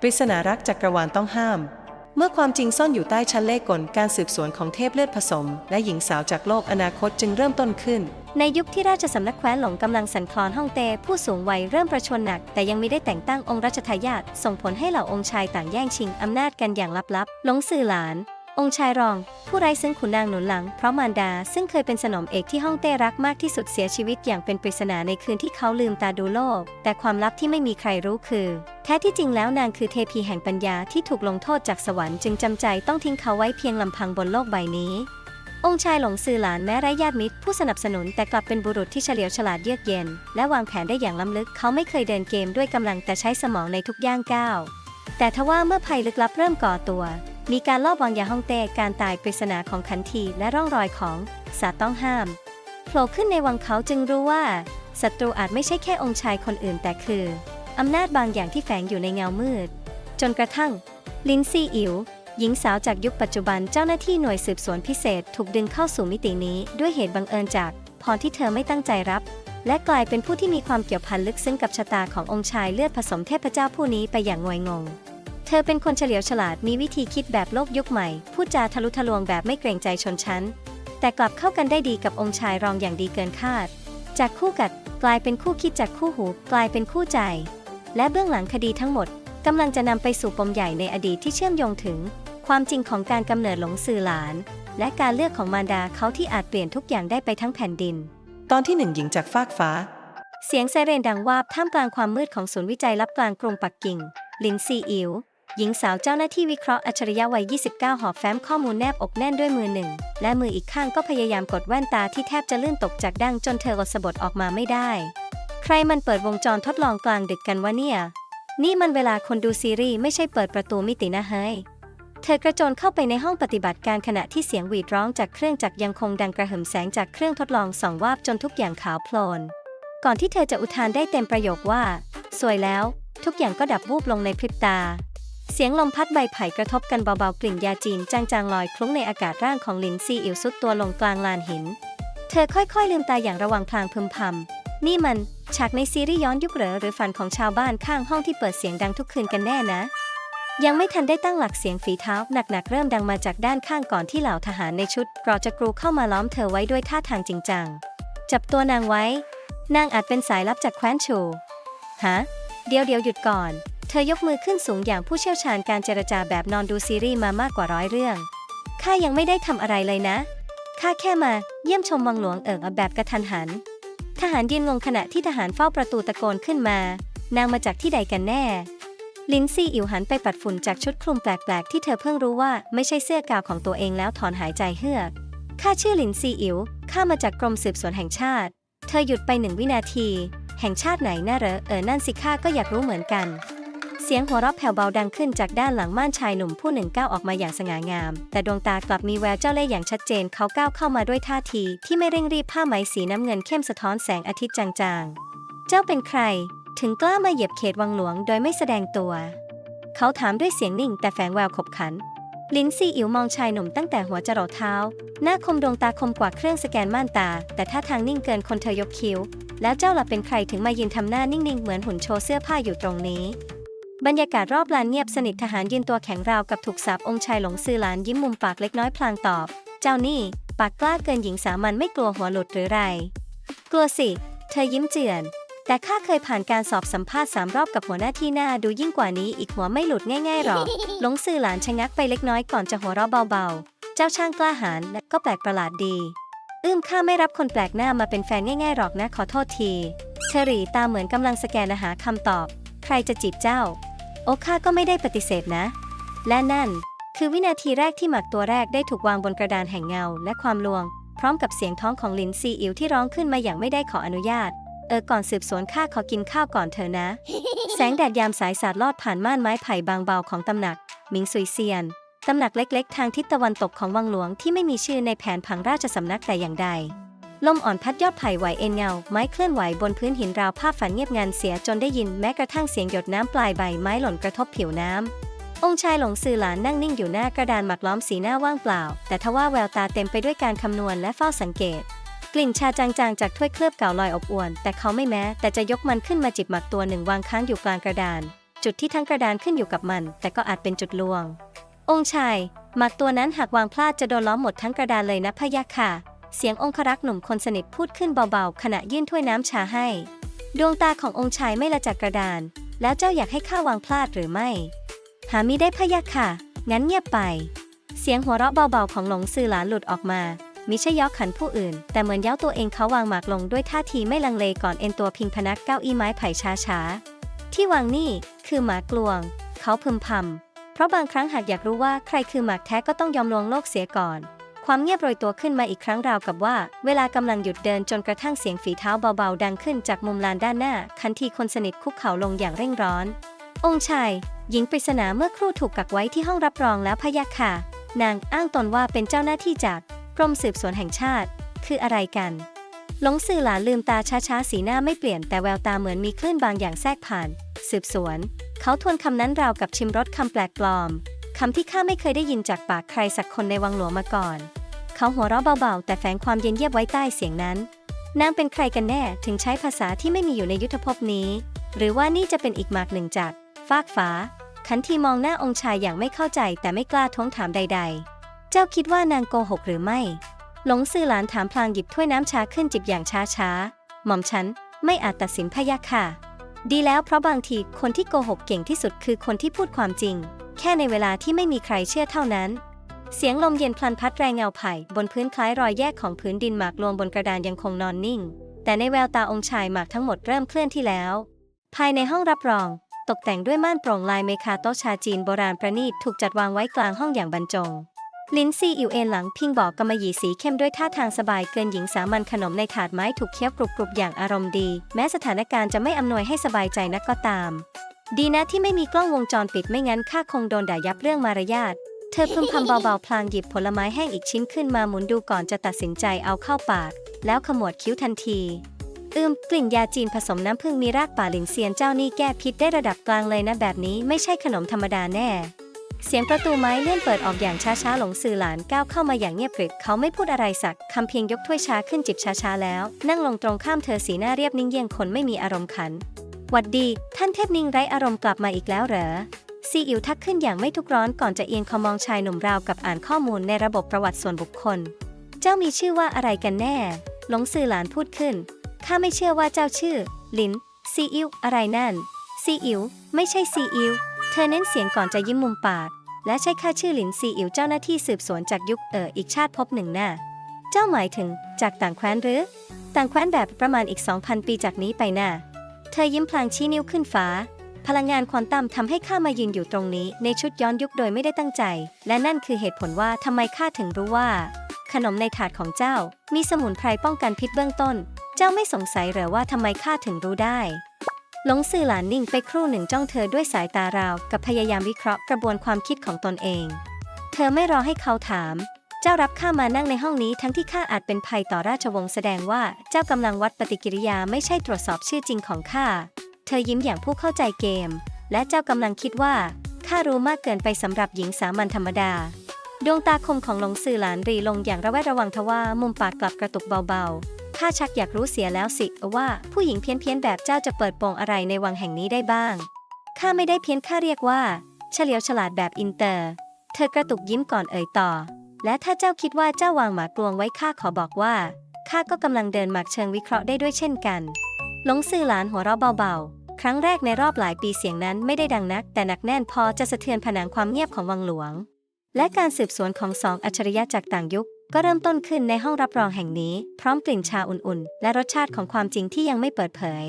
ปริศนารักจักกรวาลต้องห้าม เมื่อความจริงซ่อนอยู่ใต้ชั้นเลขกลการสืบสวนของเทพเลือดผสม และหญิงสาวจากโลกอนาคตจึงเริ่มต้นขึ้น ในยุคที่ราชสำนักแคว้นหลงกำลังสันคลอนฮ่องเต้ผู้สูงวัยเริ่มประชวรหนัก แต่ยังไม่ได้แต่งตั้งองค์รัชทายาทส่งผลให้เหล่าองค์ชายต่างแย่งชิงอำนาจกันอย่างลับๆหลงสื่อหลาน องค์ชายรอง ผู้ไร้ซึ่งขุนนางหนุนหลัง เพราะมารดาซึ่งเคยเป็นสนมเอกที่ฮ่องเต้รักมากที่สุดเสียชีวิตอย่างเป็นปริศนาในคืนที่เขาลืมตาดูโลก แต่ความลับที่ไม่มีใครรู้คือ แท้ที่จริงแล้วนางคือเทพีแห่งปัญญาที่ถูกลงโทษจากสวรรค์จึงจำใจต้องทิ้งเขาไว้เพียงลำพังบนโลกใบนี้องค์ชายหลงซือหลานแม้ไร้ญาติมิตรผู้สนับสนุนแต่กลับเป็นบุรุษที่เฉลียวฉลาดเยือกเย็น และวางแผนได้อย่างล้ำลึกเขาไม่เคยเดินเกมด้วยกำลังแต่ใช้สมองในทุกย่างก้าวแต่ทว่าเมื่อภัยลึกลับเริ่มก่อตัว มีการลอบวางยาฮ่องเต้การตายปริศนาของขันทีและร่องรอยของสาตต้องห้ามโผล่ขึ้นในวังเขาจึงรู้ว่าศัตรูอาจไม่ใช่แค่องค์ชายคนอื่นแต่คือ อำนาจบางอย่างที่แฝงอยู่ในเงามืด จนกระทั่ง ลินซี่อิ๋วหญิงสาวจากยุคปัจจุบันเจ้าหน้าที่หน่วยสืบสวนพิเศษถูกดึงเข้าสู่มิตินี้ด้วยเหตุบังเอิญจากพรที่เธอไม่ตั้งใจรับ และกลายเป็นผู้ที่มีความเกี่ยวพันลึกซึ้งกับชะตาขององค์ชายเลือดผสมเทพเจ้าผู้นี้ไปอย่างงวยงง เธอเป็นคนเฉลียวฉลาดมีวิธีคิดแบบโลกยุคใหม่ พูดจาทะลุทะลวงแบบไม่เกรงใจชนชั้น แต่กลับเข้ากันได้ดีกับองค์ชายรองอย่างดีเกินคาด จากคู่กัดกลายเป็นคู่คิดจากคู่หู กลายเป็นคู่ใจ และเบื้องหลังคดีทั้งหมดกำลังจะนำไปสู่ปมใหญ่ในอดีตที่เชื่อมโยงถึง ความจริงของการกำเนิดหลงสื่อหลาน และการเลือกของมารดาเขาที่อาจเปลี่ยนทุกอย่างได้ไปทั้งแผ่นดิน ตอนที่หนึ่งหญิงจากฟากฟ้า เสียงไซเรนดังวาบท่ามกลางความมืดของศูนย์วิจัยลับกลางกรุงปักกิ่ง ลินซีอิ๋ว หญิงสาวเจ้าหน้าที่วิเคราะห์อัจฉริยะวัย 29 หอบแฟ้มข้อมูลแนบอกแน่นด้วยมือหนึ่ง และมืออีกข้างก็พยายามกดแว่นตาที่แทบจะลื่นตกจากดั้งจนเธออดสะบดออกมาไม่ได้ ใครมันเปิดวงจรทดลองกลางดึกกันวะเนี่ย นี่มันเวลาคนดูซีรีส์ไม่ใช่เปิดประตูมิตินะเฮ้ย เธอกระโจนเข้าไปในห้องปฏิบัติการขณะที่เสียงหวีดร้องจากเครื่องจักรยังคงดังกระหึ่มแสงจากเครื่องทดลองส่องวาบจนทุกอย่างขาวโพลน ก่อนที่เธอจะอุทานได้เต็มประโยคว่า สวยแล้ว ทุกอย่างก็ดับวูบลงในพริบตา เสียงลมพัดใบไผ่กระทบกันเบาๆกลิ่นยาจีนจางๆลอยคลุ้งในอากาศร่างของหลินซีอิ๋วซุดตัวลงกลางลานหิน เธอค่อยๆลืมตาอย่างระวังพลางพึมพำนี่มันฉากในซีรีส์ย้อนยุคเหรอหรือฝันของชาวบ้านข้างห้องที่เปิดเสียงดังทุกคืนกันแน่นะ ยังไม่ทันได้ตั้งหลักเสียงฝีเท้าหนักๆเริ่มดังมาจากด้านข้างก่อนที่เหล่าทหารในชุดรอจะกรูเข้ามาล้อมเธอไว้ด้วยท่าทางจริงจังจับตัวนางไว้ นางอาจเป็นสายลับจากแคว้นชู ฮะ เดี๋ยวเดี๋ยวหยุดก่อน เธอยกมือขึ้นสูงอย่างผู้เชี่ยวชาญการเจรจาแบบนอนดูซีรีส์มามากกว่าร้อยเรื่อง ข้ายังไม่ได้ทำอะไรเลยนะ ข้าแค่มาเยี่ยมชมวังหลวงเอิงแบบกระทันหัน ทหารยืนงงขณะที่ทหารเฝ้าประตูตะโกนขึ้นมา นางมาจากที่ใดกันแน่ ลินซี่อิ๋วหันไปปัดฝุ่นจากชุดคลุมแปลกๆ ที่เธอเพิ่งรู้ว่าไม่ใช่เสื้อกาวของตัวเองแล้วถอนหายใจเฮือก ข้าชื่อลินซี่อิ๋ว ข้ามาจากกรมสืบสวนแห่งชาติ เธอหยุดไปหนึ่งวินาที แห่งชาติไหนน่าเหรอเออนั่นสิข้าก็อยากรู้เหมือนกัน เสียงหัวเราะแผ่วเบาดังขึ้นจากด้านหลังม่านชายหนุ่มผู้หนึ่งก้าวออกมาอย่างสง่างาม แต่ดวงตากลับมีแววเจ้าเล่ห์อย่างชัดเจนเขาก้าวเข้ามาด้วยท่าที ที่ไม่เร่งรีบผ้าไหมสีน้ำเงินเข้มสะท้อนแสงอาทิตย์จางๆ เจ้าเป็นใคร ถึงกล้ามาเหยียบเขตวังหลวงโดยไม่แสดงตัว เขาถามด้วยเสียงนิ่งแต่แฝงแววขบขันลินซีอิ๋วมองชายหนุ่มตั้งแต่หัวจรดเท้า หน้าคมดวงตาคมกว่าเครื่องสแกนม่านตา แต่ท่าทางนิ่งเกินคนเธอยกคิ้ว แล้วเจ้าล่ะเป็นใครถึงมายืนทำหน้านิ่งๆ เหมือนหุ่นโชว์เสื้อผ้าอยู่ตรงนี้ บรรยากาศรอบลานเงียบสนิททหารยืนตัวแข็งราวกับถูกสาบองค์ชายหลงซือหลานยิ้มมุมปากเล็กน้อยพลางตอบ เจ้านี่ ปากกล้าเกินหญิงสามัญไม่กลัวหัวหลุดหรือไร กลัวสิ เธอยิ้มเจือน แต่ข้าเคยผ่านการสอบสัมภาษณ์สามรอบกับหัวหน้าที่หน้าดูยิ่งกว่านี้อีกหัวไม่หลุดง่ายๆหรอก หลงสื่อหลานชะงักไปเล็กน้อยก่อนจะหัวเราะเบาๆ เจ้าช่างกล้าหาญและก็แปลกประหลาดดี อื้มข้าไม่รับคนแปลกหน้ามาเป็นแฟนง่ายๆหรอกนะขอโทษทีเทอรี่ตาเหมือนกำลังสแกนหาคำตอบ ใครจะจีบเจ้า โอ้ข้าก็ไม่ได้ปฏิเสธนะ และนั่น คือวินาทีแรกที่หมักตัวแรกได้ถูกวางบนกระดานแห่งเงาและความลวง พร้อมกับเสียงท้องของลินซีอิ๋วที่ร้องขึ้นมาอย่างไม่ได้ขออนุญาต เออก่อนสืบสวนข้าขอกินข้าวก่อนเถอนะ แสงแดดยามสายสาดลอดผ่านม่านไม้ไผ่บางเบาของตำหนักหมิงซุยเซียนตำหนักเล็กๆ ทางทิศตะวันตกของวังหลวงที่ไม่มีชื่อในแผนผังราชสำนักแต่อย่างใด ลมอ่อนพัดยอดไผ่ไหวเอ็นเงา ไม้เคลื่อนไหวบนพื้นหินราวภาพฝันเงียบงันเสียจนได้ยินแม้กระทั่งเสียงหยดน้ำปลายใบไม้หล่นกระทบผิวน้ำ องค์ชายหลงซือหลานนั่งนิ่งอยู่หน้ากระดานหมักล้อมสีหน้าว่างเปล่า แต่ทว่าแววตาเต็มไปด้วยการคำนวณและเฝ้าสังเกต กลิ่นชาจางๆจากถ้วยเคลือบเก่าลอยอบอวน แต่เขาไม่แม้แต่จะยกมันขึ้นมาจิบหมักตัวหนึ่งวางค้างอยู่กลางกระดาน จุดที่ทั้งกระดานขึ้นอยู่กับมัน แต่ก็อาจเป็นจุดลวง องค์ชายหมากตัวนั้นหากวางพลาดจะโดนล้อมหมดทั้งกระดานเลยนะพะยะค่ะ เสียงองครักษ์หนุ่มคนสนิทพูดขึ้นเบาๆ ขณะยื่นถ้วยน้ำชาให้ ดวงตาขององค์ชายไม่ละจากกระดาน แล้วเจ้าอยากให้ข้าวางพลาดหรือไม่ หามิได้พะยะค่ะ งั้นเงียบไป เสียงหัวเราะเบาๆของหลงซือหลานหลุดออกมา มิใช่ย่อขันผู้อื่น แต่เหมือนย้าตัวเองเขาวางหมากลงด้วยท่าทีไม่ลังเลก่อนเอ็นตัวพิงพนักเก้าอี้ไม้ไผ่ช้าๆ ที่วางนี่คือหมากลวง เขาพึมพำเพราะบางครั้งหากอยากรู้ว่าใครคือหมากแท้ก็ต้องยอมลวงโลกเสียก่อน ความเงียบโรยตัวขึ้นมาอีกครั้งราวกับว่า เวลากำลังหยุดเดินจนกระทั่งเสียงฝีเท้าเบาๆ ดังขึ้นจากมุมลานด้านหน้า คันทีคนสนิทคุกเข่าลงอย่างเร่งร้อน องค์ชาย หญิงปริศนาเมื่อครู่ถูกกักไว้ที่ห้องรับรองแล้วพะยะค่ะ นางอ้างตนว่าเป็นเจ้าหน้าที่จากกรมสืบสวนแห่งชาติ คืออะไรกัน หลงสื่อหลานลืมตาช้าๆสีหน้าไม่เปลี่ยนแต่แววตาเหมือนมีคลื่นบางอย่างแทรกผ่าน สืบสวน เขาทวนคำนั้นราวกับชิมรสคำแปลกปลอม คำที่ข้าไม่เคยได้ยินจากปากใครสักคนในวังหลวงมาก่อน เขาหัวเราะเบาๆ แต่แฝงความเย็นเยียบไว้ใต้เสียงนั้น นางเป็นใครกันแน่ถึงใช้ภาษาที่ไม่มีอยู่ในยุทธภพนี้ หรือว่านี่จะเป็นอีกหมากหนึ่งจากฟากฟ้า ขันทีมองหน้าองค์ชายอย่างไม่เข้าใจแต่ไม่กล้าท้วงถามใด ๆ เจ้าคิดว่านางโกหกหรือไม่ หลงซื่อหลานถามพลางหยิบถ้วยน้ำชาขึ้นจิบอย่างช้าๆ หม่อมฉันไม่อาจตัดสินพะยะค่ะ ดีแล้วเพราะบางทีคนที่โกหกเก่งที่สุดคือคนที่พูดความจริง แค่ในเวลาที่ไม่มีใครเชื่อเท่านั้น เสียงลมเย็นพลันพัดแรงเงาไผ่บนพื้นคล้ายรอยแยกของพื้นดินหมากรวงบนกระดานยังคงนอนนิ่ง แต่ในแววตาองค์ชายหมากทั้งหมดเริ่มเคลื่อนที่แล้ว ภายในห้องรับรอง ตกแต่งด้วยม่านโปร่งลายเมคาโตชาจีนโบราณประณีตถูกจัดวางไว้กลางห้องอย่างบรรจงลินซี่อิวเอนหลังพิงบอกกำมะหยี่สีเข้มด้วยท่าทางสบายเกินหญิงสามัญขนมในถาดไม้ถูกเคี้ยวกรุบๆอย่างอารมณ์ดี แม้สถานการณ์จะไม่อำนวยให้สบายใจนักก็ตาม ดีนะที่ไม่มีกล้องวงจรปิดไม่งั้นข้าคงโดนด่ายับเรื่องมารยาท เธอพึมพำเบาๆพลางหยิบผลไม้แห้งอีกชิ้นขึ้นมาหมุนดูก่อนจะตัดสินใจเอาเข้าปาก แล้วขมวดคิ้วทันทีอืมกลิ่นยาจีนผสมน้ำผึ้งมีรากป่าหลินเซียนเจ้านี่แก้พิษได้ระดับกลางเลยนะแบบนี้ไม่ใช่ขนมธรรมดาแน่ เสียงประตูไม้เลื่อนเปิดออกอย่างช้าๆหลงสื่อหลานก้าวเข้ามาอย่างเงียบกริบเขาไม่พูดอะไรสักคำเพียงยกถ้วยชาขึ้นจิบช้าๆแล้ว นั่งลงตรงข้ามเธอสีหน้าเรียบนิ่งเยี่ยงคนไม่มีอารมณ์ขัน หวัดดีท่านเทพนิ่งไร้อารมณ์กลับมาอีกแล้วเหรอซีอิ๋วทักขึ้นอย่างไม่ทุกร้อนก่อนจะเอียงคอมองชายหนุ่มราวกับอ่านข้อมูลในระบบประวัติส่วนบุคคล เจ้ามีชื่อว่าอะไรกันแน่ หลงสื่อหลานพูดขึ้น ข้าไม่เชื่อว่าเจ้าชื่อ ลินซีอิวอะไรนั่น ซีอิวไม่ใช่ซีอิวเธอเน้นเสียงก่อนจะยิ้มมุมปาก และใช้ค่าชื่อหลินซีอิวเจ้าหน้าที่สืบสวนจากยุคเอ๋ออีกชาติภพหนึ่งน่ะเจ้าหมายถึงจากต่างแคว้นหรือ ต่างแคว้นแบบประมาณอีก 2,000 ปีจากนี้ไปน่ะ เธอยิ้มพลางชี้นิ้วขึ้นฟ้า พลังงานควอนตัมทำให้ข้ามายืนอยู่ตรงนี้ ในชุดย้อนยุคโดยไม่ได้ตั้งใจ และนั่นคือเหตุผลว่าทำไมข้าถึงรู้ว่า ขนมในถาดของเจ้า มีสมุนไพรป้องกันพิษเบื้องต้น เจ้าไม่สงสัยหรือว่าทำไมข้าถึงรู้ได้หลงสื่อหลานนิ่งไปครู่หนึ่งจ้องเธอด้วยสายตาราว กับพยายามวิเคราะห์กระบวนความคิดของตนเอง เธอไม่รอให้เขาถาม เจ้ารับข้ามานั่งในห้องนี้ทั้งที่ข้าอาจเป็นภัยต่อราชวงศ์แสดงว่าเจ้ากำลังวัดปฏิกิริยาไม่ใช่ตรวจสอบชื่อจริงของข้า เธอยิ้มอย่างผู้เข้าใจเกม และเจ้ากำลังคิดว่าข้ารู้มากเกินไปสำหรับหญิงสามัญธรรมดา ดวงตาคมของหลงสื่อหลานรีลงอย่างระแวดระวังทว่ามุมปากกลับกระตุกเบาๆ ข้าชักอยากรู้เสียแล้วสิว่าผู้หญิงเพี้ยนเพียนๆแบบเจ้าจะเปิดโปงอะไรในวังแห่งนี้ได้บ้าง ข้าไม่ได้เพี้ยนข้าเรียกว่า เฉลียวฉลาดแบบอินเตอร์ เธอกระตุกยิ้มก่อนเอ่ยต่อ และถ้าเจ้าคิดว่าเจ้าวางหมากลวงไว้ข้าขอบอกว่าข้าก็กำลังเดินหมากเชิงวิเคราะห์ได้ด้วยเช่นกันหลงสื่อหลานหัวเราะเบาๆ ครั้งแรกในรอบหลายปีเสียงนั้นไม่ได้ดังนัก แต่หนักแน่นพอจะสะเทือนผนังความเงียบของวังหลวง และการสืบสวนของสองอัจฉริยะจากต่างยุค ก็เริ่มต้นขึ้นในห้องรับรองแห่งนี้ พร้อมกลิ่นชาอุ่นๆ และรสชาติของความจริงที่ยังไม่เปิดเผย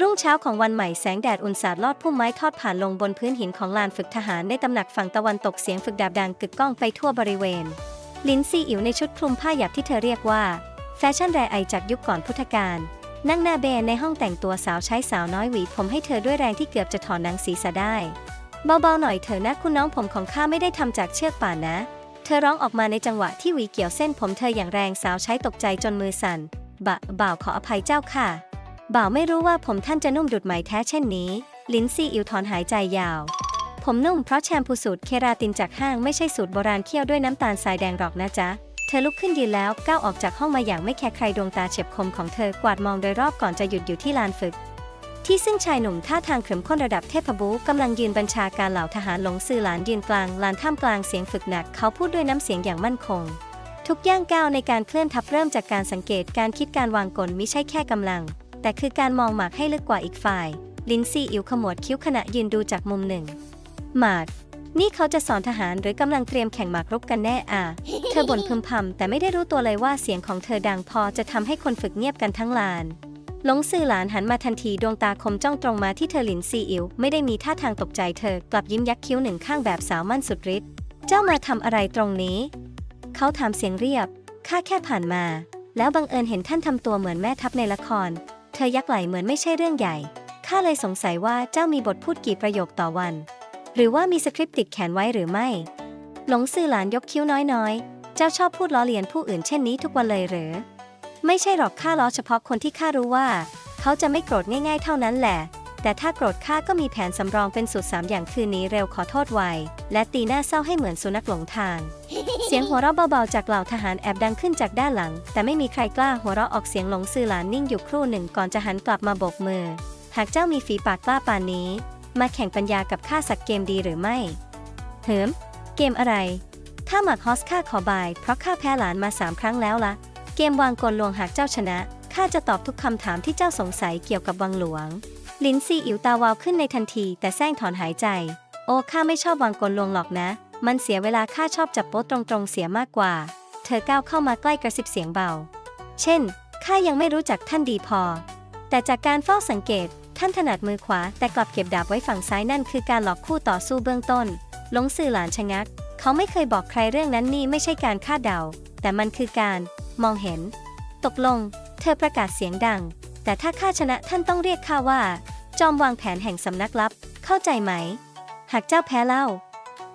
รุ่งเช้าของวันใหม่แสงแดดอุ่นสาดลอดพุ่มไม้ทอดผ่านลงบนพื้นหินของลานฝึกทหารในตำหนักฝั่งตะวันตกเสียงฝึกดาบดังกึกก้องไปทั่วบริเวณ ลินซีอิ๋วในชุดคลุมผ้าหยับที่เธอเรียกว่า แฟชั่นแรไอจากยุคก่อนพุทธกาลนั่งหน้าเบนในห้องแต่งตัวสาวใช้สาวน้อยหวีผมให้เธอด้วยแรงที่เกือบจะถอนหนังศีรษะได้ เบาๆหน่อยเถอะนะคุณน้องผมของข้าไม่ได้ทำจากเชือกป่านนะ เธอร้องออกมาในจังหวะที่หวีเกี่ยวเส้นผมเธออย่างแรงสาวใช้ตกใจจนมือสั่นบะบ่าวขออภัยเจ้าค่ะ บ่าวไม่รู้ว่าผมท่านจะนุ่มดุดไหมแท้เช่นนี้ ลิ้นซีอิวถอนหายใจยาว ผมนุ่มเพราะแชมพูสูตรเคราตินจากห้างไม่ใช่สูตรโบราณเคี่ยวด้วยน้ำตาลทรายแดงหรอกนะจ๊ะ เธอลุกขึ้นยืนแล้วก้าวออกจากห้องมาอย่างไม่แคร์ใครดวงตาเฉียบคมของเธอกวาดมองโดยรอบก่อนจะหยุดอยู่ที่ลานฝึก ที่ซึ่งชายหนุ่มท่าทางขรึมข้นระดับเทพบุกำลังยืนบัญชาการเหล่าทหารหลงซือหลานยืนกลางลานท่ามกลางเสียงฝึกหนัก เขาพูดด้วยน้ำเสียงอย่างมั่นคงทุกย่างก้าวในการเคลื่อนทัพเริ่มจากการสังเกตการคิดการวางกลไมิใช่แค่กำลัง แต่คือการมองหมากให้ลึกกว่าอีกฝ่าย ลินซี่อิ๋วขมวดคิ้วขณะยืนดูจากมุมหนึ่ง หมาก นี่เขาจะสอนทหารหรือกำลังเตรียมแข่งหมากรุกกันแน่อะ เธอบ่นพึมพำแต่ไม่ได้รู้ตัวเลยว่าเสียงของเธอดังพอจะทำให้คนฝึกเงียบกันทั้งลานหลงซื่อหลานหันมาทันทีดวงตาคมจ้องตรงมาที่เธอหลินซีอิ๋วไม่ได้มีท่าทางตกใจเธอกลับยิ้มยักคิ้วหนึ่งข้างแบบสาวมั่นสุดฤทธิ์เจ้ามาทำอะไรตรงนี้ เขาถามเสียงเรียบข้าแค่ผ่านมา แล้วบังเอิญเห็นท่านทำตัวเหมือนแม่ทัพในละคร เธอยักไหลเหมือนไม่ใช่เรื่องใหญ่ ข้าเลยสงสัยว่าเจ้ามีบทพูดกี่ประโยคต่อวัน หรือว่ามีสคริปต์ติดแขนไว้หรือไม่ หลงซื่อหลานยกคิ้วน้อยๆ เจ้าชอบพูดล้อเลียนผู้อื่นเช่นนี้ทุกวันเลยหรือ ไม่ใช่หรอกข้าล้อเฉพาะคนที่ข้ารู้ว่า เขาจะไม่โกรธง่าย ๆ เท่านั้นแหละ แต่ถ้าโกรธข้าก็มีแผนสำรองเป็นสูตรสามอย่างคืนนี้เร็วขอโทษไว และตีหน้าเศร้าให้เหมือนสุนัขหลงทาง เสียงหัวเราะเบาๆจากเหล่าทหารแอบดังขึ้นจากด้านหลัง แต่ไม่มีใครกล้าหัวเราะออกเสียงหลงซื่อหลานนิ่งอยู่ครู่หนึ่งก่อนจะหันกลับมาโบกมือ หากเจ้ามีฝีปากกล้าปานนี้ มาแข่งปัญญากับข้าสักเกมดีหรือไม่เหิมเกมอะไร ถ้าหมักฮอสข้าขอบาย เพราะข้าแพ้หลานมาสามครั้งแล้วละเกมวางกลลวงหากเจ้าชนะข้าจะตอบทุกคำถามที่เจ้าสงสัยเกี่ยวกับวังหลวง ลินซีอิ๋วตาวาวขึ้นในทันที แต่แซงถอนหายใจ โอ้ข้าไม่ชอบวางกลลวงหรอกนะ มันเสียเวลาข้าชอบจับโป๊ะตรงๆเสียมากกว่า เธอก้าวเข้ามาใกล้กระซิบเสียงเบา เช่นข้ายังไม่รู้จักท่านดีพอ แต่จากการเฝ้าสังเกต ท่านถนัดมือขวา แต่กลับเก็บดาบไว้ฝั่งซ้ายนั่นคือการหลอกคู่ต่อสู้เบื้องต้นหลงสื่อหลานชะงัก เขาไม่เคยบอกใครเรื่องนั้นนี่ไม่ใช่การคาดเดา แต่มันคือการ มองเห็น ตกลง เธอประกาศเสียงดัง แต่ถ้าข้าชนะท่านต้องเรียกข้าว่า จอมวางแผนแห่งสำนักลับ เข้าใจไหม หากเจ้าแพ้เล่า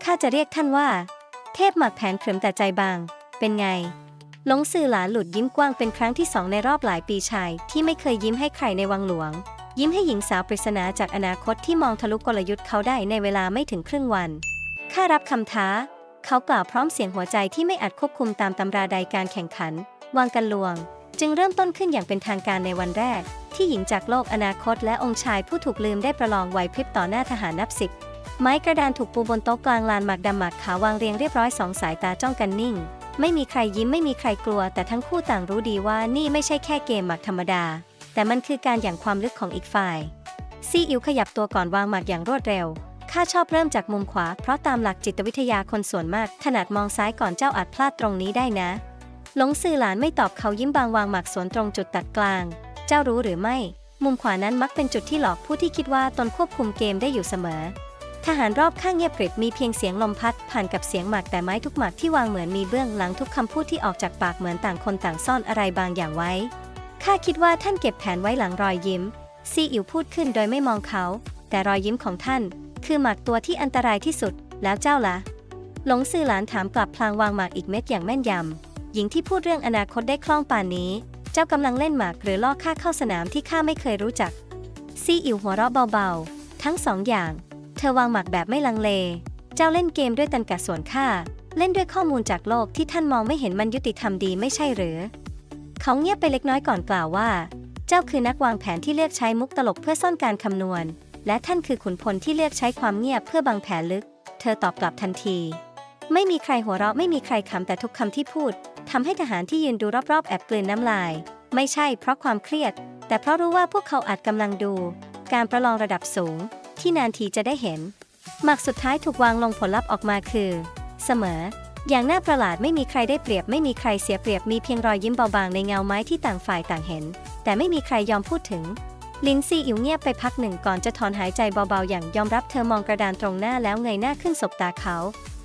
ข้าจะเรียกท่านว่า เทพหมักแผนเขิมแต่ใจบาง เป็นไง หลงสื่อหลานหลุดยิ้มกว้างเป็นครั้งที่สองในรอบหลายปีชาย ที่ไม่เคยยิ้มให้ใครในวังหลวง ยิ้มให้หญิงสาวปริศนาจากอนาคตที่มองทะลุกลยุทธ์เขาได้ในเวลาไม่ถึงครึ่งวัน ข้ารับคำท้า เขากล่าวพร้อมเสียงหัวใจที่ไม่อาจควบคุมตามตำราใดการแข่งขัน วางกันลวง จึงเริ่มต้นขึ้นอย่างเป็นทางการในวันแรก ที่หญิงจากโลกอนาคตและองค์ชายผู้ถูกลืมได้ประลองไหวพริบต่อหน้าทหารนับสิบไม้กระดานถูกปูบนโต๊ะกลางลานหมากดำหมากขาววางเรียงเรียบร้อยสองสายตาจ้องกันนิ่ง ไม่มีใครยิ้มไม่มีใครกลัว แต่ทั้งคู่ต่างรู้ดีว่านี่ไม่ใช่แค่เกมหมากธรรมดา แต่มันคือการอย่างความลึกของอีกฝ่ายซีอิ๋วขยับตัวก่อนวางหมากอย่างรวดเร็วข้าชอบเริ่มจากมุมขวา เพราะตามหลักจิตวิทยาคนส่วนมาก ถนัดมองซ้ายก่อนเจ้าอาจพลาดตรงนี้ได้นะ หลงสื่อหลานไม่ตอบเขายิ้มบางวางหมากสวนตรงจุดตัดกลาง เจ้ารู้หรือไม่ มุมขวานั้นมักเป็นจุดที่หลอกผู้ที่คิดว่าตนควบคุมเกมได้อยู่เสมอ ทหารรอบข้างเงียบกริบมีเพียงเสียงลมพัด ผ่านกับเสียงหมากแต่ไม้ทุกหมากที่วางเหมือนมีเบื้องหลังทุกคำพูดที่ออกจากปากเหมือนต่างคนต่างซ่อนอะไรบางอย่างไว้ ข้าคิดว่าท่านเก็บแผนไว้หลังรอยยิ้ม ซีอิ๋วพูดขึ้นโดยไม่มองเขา แต่รอยยิ้มของท่าน คือหมากตัวที่อันตรายที่สุด แล้วเจ้าละ่ะ หลงซื่อหลานถามกลับพลางวางหมากอีกเม็ดอย่างแม่นยำ หญิงที่พูดเรื่องอนาคตได้คล่องป่านนี้ เจ้ากำลังเล่นหมากหรือล่อข้าเข้าสนามที่ข้าไม่เคยรู้จัก ซีอิ๋วหัวเราะเบาๆ ทั้งสองอย่าง เธอวางหมากแบบไม่ลังเล เจ้าเล่นเกมด้วยตันกะส่วนข้าเล่นด้วยข้อมูลจากโลกที่ท่านมองไม่เห็นมันยุติธรรมดีไม่ใช่หรือ เขาเงียบไปเล็กน้อยก่อนกล่าวว่า เจ้าคือนักวางแผนที่เลือกใช้มุกตลกเพื่อซ่อนการคำนวณ และท่านคือขุนพลที่เลือกใช้ความเงียบเพื่อบังแผนลึก เธอตอบกลับทันที ไม่มีใครหัวเราะไม่มีใครขำแต่ทุกคำที่พูดทำให้ทหารที่ยืนดูรอบๆ แอบกลืนน้ำลาย ไม่ใช่เพราะความเครียด แต่เพราะรู้ว่าพวกเขาอาจกำลังดู การประลองระดับสูง ที่นานทีจะได้เห็น หมากสุดท้ายถูกวางลงผลลัพธ์ออกมาคือ เสมอ อย่างน่าประหลาดไม่มีใครได้เปรียบไม่มีใครเสียเปรียบมีเพียงรอยยิ้มเบาบางในเงาไม้ที่ต่างฝ่ายต่างเห็น แต่ไม่มีใครยอมพูดถึง ลินซีอิ๋วเงียบไปพักหนึ่งก่อนจะถอนหายใจเบาๆ อย่างยอมรับเธอมองกระดานตรงหน้าแล้วเงยหน้าขึ้นสบตาเขา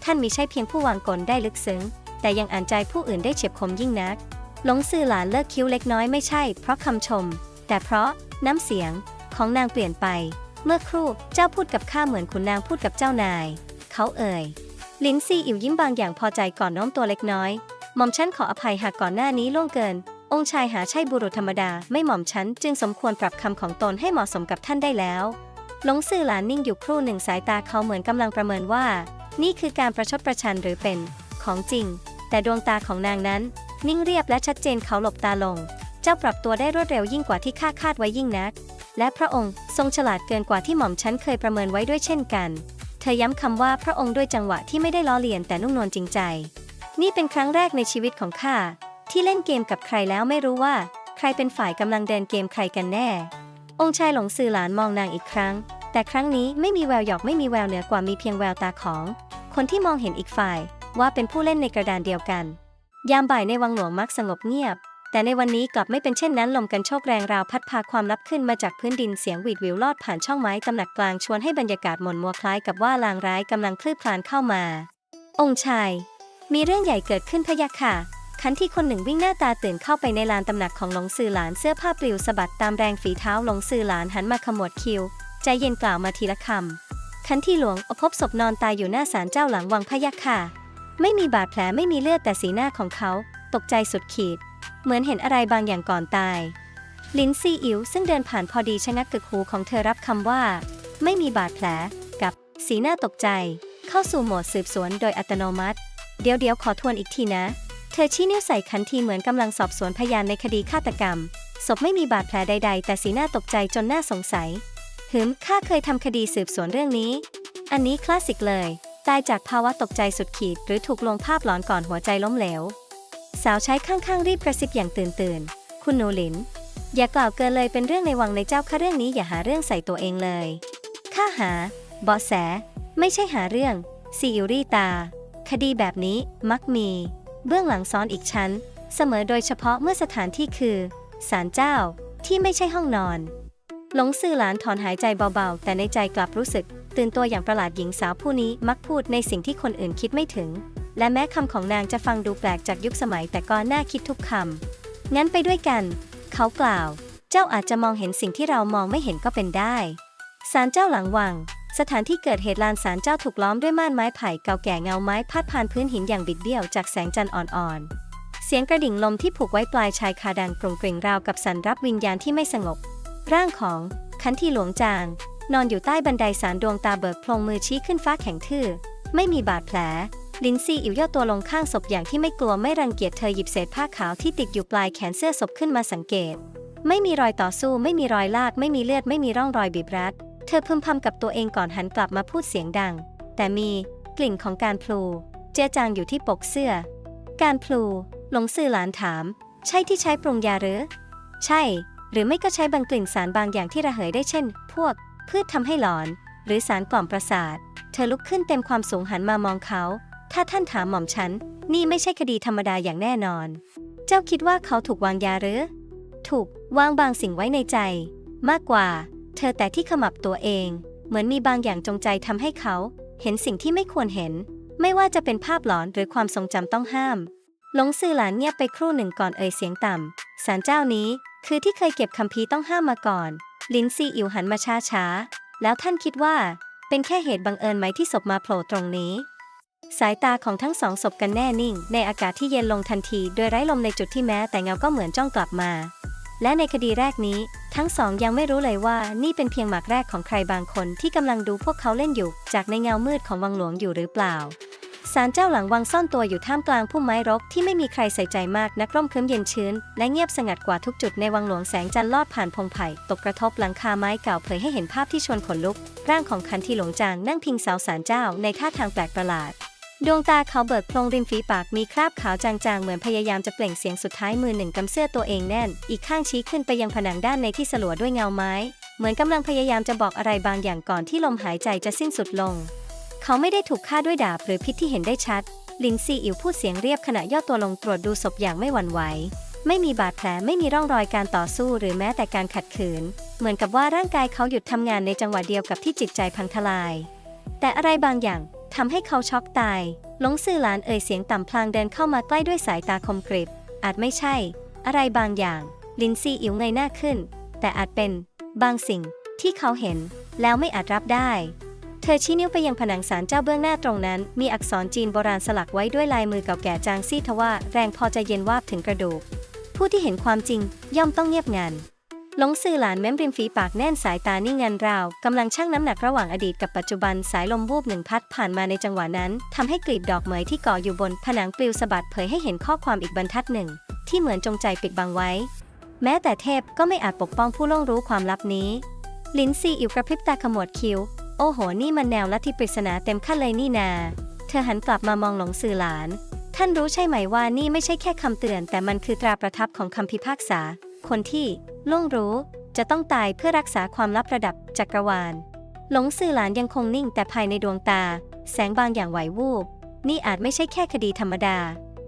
ท่านมิใช่เพียงผู้วางกลได้ลึกซึ้ง แต่ยังอ่านใจผู้อื่นได้เฉียบคมยิ่งนัก หลงซื่อหลานเลิกคิ้วเล็กน้อยไม่ใช่ เพราะคำชม แต่เพราะน้ำเสียงของนางเปลี่ยนไป เมื่อครู่เจ้าพูดกับข้าเหมือนขุนนางพูดกับเจ้านาย เขาเอ่ย ลินซีอิ๋วยิ้มบางอย่างพอใจก่อนน้อมตัวเล็กน้อย หม่อมฉันขออภัยหากก่อนหน้านี้ล่วงเกิน องค์ชายหาใช่บุรุษธรรมดาไม่หม่อมฉันจึงสมควรปรับคำของตนให้เหมาะสมกับท่านได้แล้วหลงซื่อหลานนิ่งอยู่ครู่หนึ่งสายตาเขาเหมือนกำลังประเมินว่า นี่คือการประชดประชันหรือเป็นของจริง แต่ดวงตาของนางนั้น นิ่งเรียบและชัดเจนเขาหลบตาลง เจ้าปรับตัวได้รวดเร็วยิ่งกว่าที่ข้าคาดไว้ยิ่งนัก และพระองค์ทรงฉลาดเกินกว่าที่หม่อมฉันเคยประเมินไว้ด้วยเช่นกัน เธอย้ำคำว่าพระองค์ด้วยจังหวะที่ไม่ได้ล้อเลียนแต่นุ่มนวลจริงใจ นี่เป็นครั้งแรกในชีวิตของข้าที่เล่นเกมกับใครแล้วไม่รู้ว่า ใครเป็นฝ่ายกำลังเดินเกมใครกันแน่ องค์ชายหลงสื่อหลานมองนางอีกครั้ง แต่ครั้งนี้ไม่มีแววหยอกไม่มีแววเหนือกว่ามีเพียงแววตาของ คนที่มองเห็นอีกฝ่ายว่าเป็นผู้เล่นในกระดานเดียวกัน ยามบ่ายในวังหลวงมักสงบเงียบ แต่ในวันนี้กลับไม่เป็นเช่นนั้นลมกันโชกแรงราวพัดพาความลับขึ้นมาจากพื้นดินเสียงหวีดวิวลอดผ่านช่องไม้ตำหนักกลางชวนให้บรรยากาศหม่นมัวคล้ายกับว่าลางร้ายกำลังคลืบคลานเข้ามา องค์ชาย มีเรื่องใหญ่เกิดขึ้นพะยะค่ะขันที่คนหนึ่งวิ่งหน้าตาตื่นเข้าไปในลานตำหนักของหลงซือหลานเสื้อผ้าปลิวสะบัดตามแรงฝีเท้าหลงซือหลานหันมาขมวดคิ้ว ใจเย็นกล่าวมาทีละคำ ขันที่หลวงพบศพนอนตายอยู่หน้าศาลเจ้าหลังวังพยะค่ะไม่มีบาดแผลไม่มีเลือดแต่สีหน้าของเขา ตกใจสุดขีด เหมือนเห็นอะไรบางอย่างก่อนตาย ลินซีอิ๋วซึ่งเดินผ่านพอดีชะงักกึกหูของเธอรับคำว่า ไม่มีบาดแผลกับ สีหน้าตกใจ เข้าสู่โหมดสืบสวนโดยอัตโนมัติ เดี๋ยวเดี๋ยวขอทวนอีกทีนะ เธอชี้นิ้วใส่ขันทีเหมือนกำลังสอบสวนพยานในคดีฆาตกรรมศพไม่มีบาดแผลใด ๆ แต่สีหน้าตกใจจนน่าสงสัย หืม ข้าเคยทำคดีสืบสวนเรื่องนี้ อันนี้คลาสสิกเลย ตายจากภาวะตกใจสุดขีด หรือถูกลงภาพหลอนก่อนหัวใจล้มเหลว สาวใช้ข้างๆ รีบกระซิบอย่างตื่นตื่น คุณหนูหลิน อย่ากล่าวเกินเลยเป็นเรื่องในวังในเจ้าค่ะเรื่องนี้อย่าหาเรื่องใส่ตัวเองเลย ข้าหา เบาะแส ไม่ใช่หาเรื่อง ซีอิรีตา คดีแบบนี้มักมี เบื้องหลังซ้อนอีกชั้น เสมอโดยเฉพาะเมื่อสถานที่คือศาลเจ้าที่ไม่ใช่ห้องนอน หลงซื่อหลานถอนหายใจเบาๆ แต่ในใจกลับรู้สึก ตื่นตัวอย่างประหลาดหญิงสาวผู้นี้มักพูดในสิ่งที่คนอื่นคิดไม่ถึง และแม้คำของนางจะฟังดูแปลกจากยุคสมัยแต่ก็น่าคิดทุกคำงั้นไปด้วยกัน เขากล่าว เจ้าอาจจะมองเห็นสิ่งที่เรามองไม่เห็นก็เป็นได้ศาลเจ้าหลังวัง สถานที่เกิดเหตุลานศาลเจ้าถูกล้อมด้วยม่านไม้ไผ่เก่าแก่เงาไม้พาดผ่านพื้นหินอย่างบิดเบี้ยวจากแสงจันทร์อ่อนๆเสียงกระดิ่งลมที่ผูกไว้ปลายชายคาดังกรงกริ่งราวกับสันรับวิญญาณที่ไม่สงบ ร่างของคันที่หลวงจาง นอนอยู่ใต้บันไดสารดวงตาเบิกโพลงมือชี้ขึ้นฟ้าแข็งทื่อ ไม่มีบาดแผล ลินซี่อิ๋วย่อตัวลงข้างศพอย่างที่ไม่กลัวไม่รังเกียจเธอหยิบเศษผ้าขาวที่ติดอยู่ปลายแขนเสื้อศพขึ้นมาสังเกต ไม่มีรอยต่อสู้ไม่มีรอยลาก ไม่มีเลือดไม่มีร่องรอยบีบรัด เธอพึมพำกับตัวเองก่อนหันกลับมาพูดเสียงดัง แต่มีกลิ่นของการพลูเจือจางอยู่ที่ปกเสื้อ การพลูหลงซื่อหลานถาม ใช่ที่ใช้ปรุงยาหรือ ใช่ หรือไม่ก็ใช้บางกลิ่นสารบางอย่างที่ระเหยได้เช่น พวก พืชทำให้หลอน หรือสารกล่อมประสาท เธอลุกขึ้นเต็มความสูงหันมามองเขา ถ้าท่านถามหม่อมฉัน นี่ไม่ใช่คดีธรรมดาอย่างแน่นอน เจ้าคิดว่าเขาถูกวางยาหรือ ถูกวางบางสิ่งไว้ในใจ มากกว่า เธอแต่ที่ขมับตัวเอง เหมือนมีบางอย่างจงใจทำให้เขา เห็นสิ่งที่ไม่ควรเห็น ไม่ว่าจะเป็นภาพหลอนหรือความทรงจำต้องห้ามหลงซื่อหลานเงียบไปครู่หนึ่งก่อนเอ่ยเสียงต่ำศาลเจ้านี้ คือที่เคยเก็บคัมภีร์ต้องห้ามมาก่อน ลินซีอิวหันมาช้าช้าๆแล้วท่านคิดว่า เป็นแค่เหตุบังเอิญไหมที่ศพมาโผล่ตรงนี้ สายตาของทั้งสองศพกันแน่นิ่ง ในอากาศที่เย็นลงทันที โดยไร้ลมในจุดที่แม้แต่เงาก็เหมือนจ้องกลับมา และในคดีแรกนี้ ทั้งสองยังไม่รู้เลยว่านี่เป็นเพียงหมากแรกของใครบางคนที่กำลังดูพวกเขาเล่นอยู่ จากในเงามืดของวังหลวงอยู่หรือเปล่า ศาลเจ้าหลังวังซ่อนตัวอยู่ท่ามกลางพุ่มไม้รกที่ไม่มีใครใส่ใจมากนักร่มครึ้มเย็นชื้น และเงียบสงัดกว่าทุกจุดในวังหลวงแสงจันทร์ลอดผ่านพงไผ่ตกกระทบหลังคาไม้เก่าเผยให้เห็นภาพที่ชวนขนลุก ร่างของคันทีหลงจางนั่งพิงเสาศาลเจ้าในท่าทางแปลกประหลาด ดวงตาเขาเบิกโพรงริมฝีปากมีคราบขาวจางๆเหมือนพยายามจะเปล่งเสียงสุดท้ายมือหนึ่งกำเสื้อตัวเองแน่น อีกข้างชี้ขึ้นไปยังผนังด้านในที่สลัวด้วยเงาไม้ เหมือนกำลังพยายามจะบอกอะไรบางอย่างก่อนที่ลมหายใจจะสิ้นสุดลง เขาไม่ได้ถูกฆ่าด้วยดาบหรือพิษที่เห็นได้ชัด ลินซีอิ๋วพูดเสียงเรียบขณะย่อตัวลงตรวจดูศพอย่างไม่หวั่นไหว ไม่มีบาดแผลไม่มีร่องรอยการต่อสู้หรือแม้แต่การขัดขืน เหมือนกับว่าร่างกายเขาหยุดทำงานในจังหวะเดียวกับที่จิตใจพังทลาย แต่อะไรบางอย่างทำให้เขาช็อกตายหลงซื่อหลานเอ่ยเสียงต่ำพลางเดินเข้ามาใกล้ด้วยสายตาคมกริบ อาจไม่ใช่ อะไรบางอย่าง ลินซีอิ๋วเงยหน้าขึ้น แต่อาจเป็น บางสิ่งที่เขาเห็นแล้วไม่อาจรับได้ เธอชี้นิ้วไปยังผนังศาลเจ้าเบื้องหน้าตรงนั้น มีอักษรจีนโบราณสลักไว้ด้วยลายมือเก่าแก่จางซี่ทว่า แรงพอจะเย็นวาบถึงกระดูก ผู้ที่เห็นความจริงย่อมต้องเงียบงันหลงซื่อหลานแม้มริมฝีปากแน่นสายตานิ่งงันราวกำลังชั่งน้ำหนักระหว่างอดีตกับปัจจุบันสายลมวูบหนึ่งพัดผ่านมาในจังหวะนั้นทำให้กลีบดอกเหมยที่ก่ออยู่บนผนังปลิวสะบัดเผยให้เห็นข้อความอีกบรรทัดหนึ่ง ที่เหมือนจงใจปิดบังไว้ แม้แต่เทพก็ไม่อาจปกป้องผู้ล่วงรู้ความลับนี้ ลินซีอิวกระพริบตาขมวดคิ้ว โอ้โห นี่มันแนวลัทธิปริศนาเต็มขั้นเลยนี่นา เธอหันกลับมามองหลงสื่อหลาน ท่านรู้ใช่ไหมว่านี่ไม่ใช่แค่คำเตือน แต่มันคือตราประทับของคำพิพากษา คนที่ล่วงรู้จะต้องตายเพื่อรักษาความลับระดับจักรวาล หลงสื่อหลานยังคงนิ่งแต่ภายในดวงตา แสงบางอย่างไหววูบ นี่อาจไม่ใช่แค่คดีธรรมดา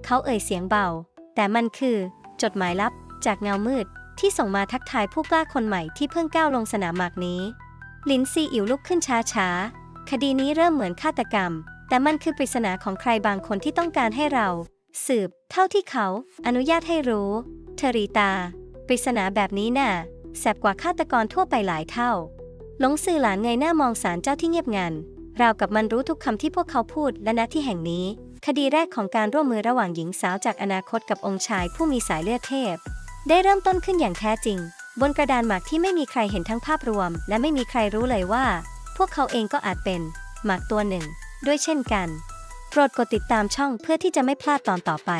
เขาเอ่ยเสียงเบา แต่มันคือ จดหมายลับ จากเงามืดที่ส่งมาทักทายผู้กล้าคนใหม่ที่เพิ่งก้าวลงสนามหมากนี้ ลินซีอิ๋วลุกขึ้นช้าๆคดีนี้เริ่มเหมือนฆาตกรรม แต่มันคือปริศนาของใครบางคนที่ต้องการให้เรา สืบ เท่าที่เขา อนุญาตให้รู้เทรีตา ปริศนาแบบนี้น่ะแสบกว่าฆาตกรทั่วไปหลายเท่า หลงสื่อหลานเงยหน้ามองสารเจ้าที่เงียบงันราวกับมันรู้ทุกคำที่พวกเขาพูดและณที่แห่งนี้ คดีแรกของการร่วมมือระหว่างหญิงสาวจากอนาคตกับองค์ชายผู้มีสายเลือดเทพ ได้เริ่มต้นขึ้นอย่างแท้จริง บนกระดานหมากที่ไม่มีใครเห็นทั้งภาพรวม และไม่มีใครรู้เลยว่า พวกเขาเองก็อาจเป็นหมากตัวหนึ่ง ด้วยเช่นกัน โปรดกดติดตามช่องเพื่อที่จะไม่พลาดตอนต่อไป